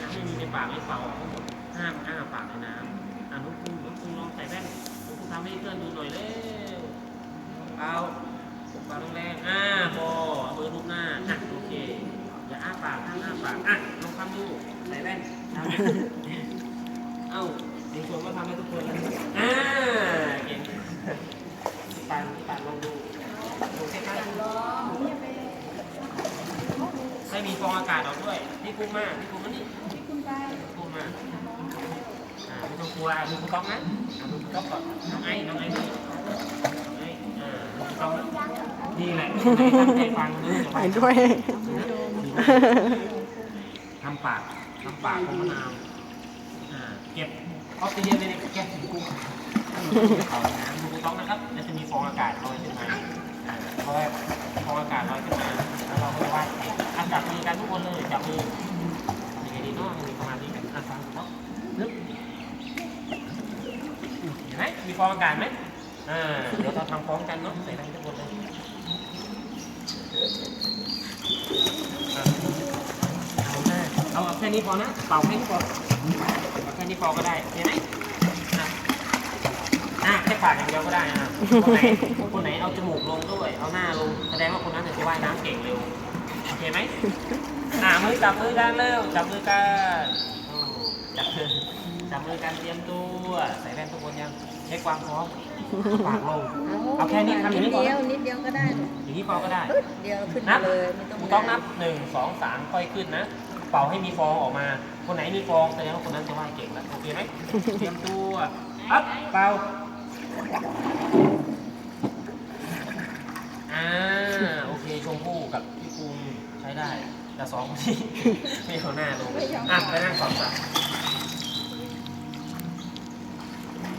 น้ำไม่มีปากไม่เป่าออกทั้งหมดห้ามอ้าปากในน้ำอะนุ๊กคุณนุ๊กคุณลองใส่แว่นนุ๊กคุณทำให้เพื่อนดูหน่อยเร็วเอาปากแรงๆอ่าพอเอามือลูบหน้าอะโอเค อย่าอ้าปากห้ามอ้าปากอะลองทำดูใส่แว่นเอ้าเด็กชวนก็ทำให้ทุกคนเลยอะเก่งพี่ปันพี่ปันลองดูดูใกล้ๆ ให้ มีฟองอากาศออกด้วยพี่กุ้งมากพี่กุ้งมานี่พี่กุ้งไปกุ้งมาอ่าไม่ต้องกลัวอะดูคุณก๊อกนะอ่าดูคุณก๊อกก่อนน้องไอ้น้องไอ้นี่น้องไอ้อ่าดูคุณก๊อกนะนี่แหละตั้งใจฟังเลยไปด้วยทำปากทำปากของมะนาวอ่าเก็บออกซิเจนเลยแก้ถึงกุ้งเอาน้ำดูคุณก๊อกนะครับ แล้วจะมีฟองอากาศลอยขึ้นมาอ่าพอฟองอากาศลอยขึ้นมา จับมือทำยังไงดีเนาะมีประมาณนี้กันอะฟังคุณก๊อกนึกเห็นไหมมีฟองอากาศไหมอ่าเดี๋ยวเราทำพร้อมกันเนาะใส่ทั้งทุกคนเลยเอาเอาแค่นี้พอนะเป่าแค่นี้พอเอาแค่นี้พอก็ได้เห็นไหมอะอะแค่ปากอย่างเดียวก็ได้อะคนไหนคนไหนเอาจมูกลงด้วย เอาหน้าลง แสดงว่าคนนั้นจะว่ายน้ำเก่งเร็ว โอเคไหม อะมือจับมือกันเร็วจับมือกันโอ้จับมือจับมือกันเตรียมตัวใส่แว่นทุกคนยังเช็คความพร้อมปากลงเอาแค่นี้ทำอย่างนี้นิดก่อนเดียวนะนิดเดียวก็ได้ลูกอย่างนี้พอก็ได้ปึ๊ดเดียวขึ้นนัมาบเลยไม่ต้องคุณต้องนับหนึ่งสองสามค่อยขึ้นนะ เป่าให้มีฟองออกมา คนไหนมีฟองแสดงว่าคนนั้นจะว่ายเก่งแล้วโอเคไหมเตรียมตัวอัพเป่าอ่าโอเคชมพู่กับพี่ภูมิใช้ได้ แต่สองคนนี้ไม่เอาหน้าลงอะไปนั่งสองสาม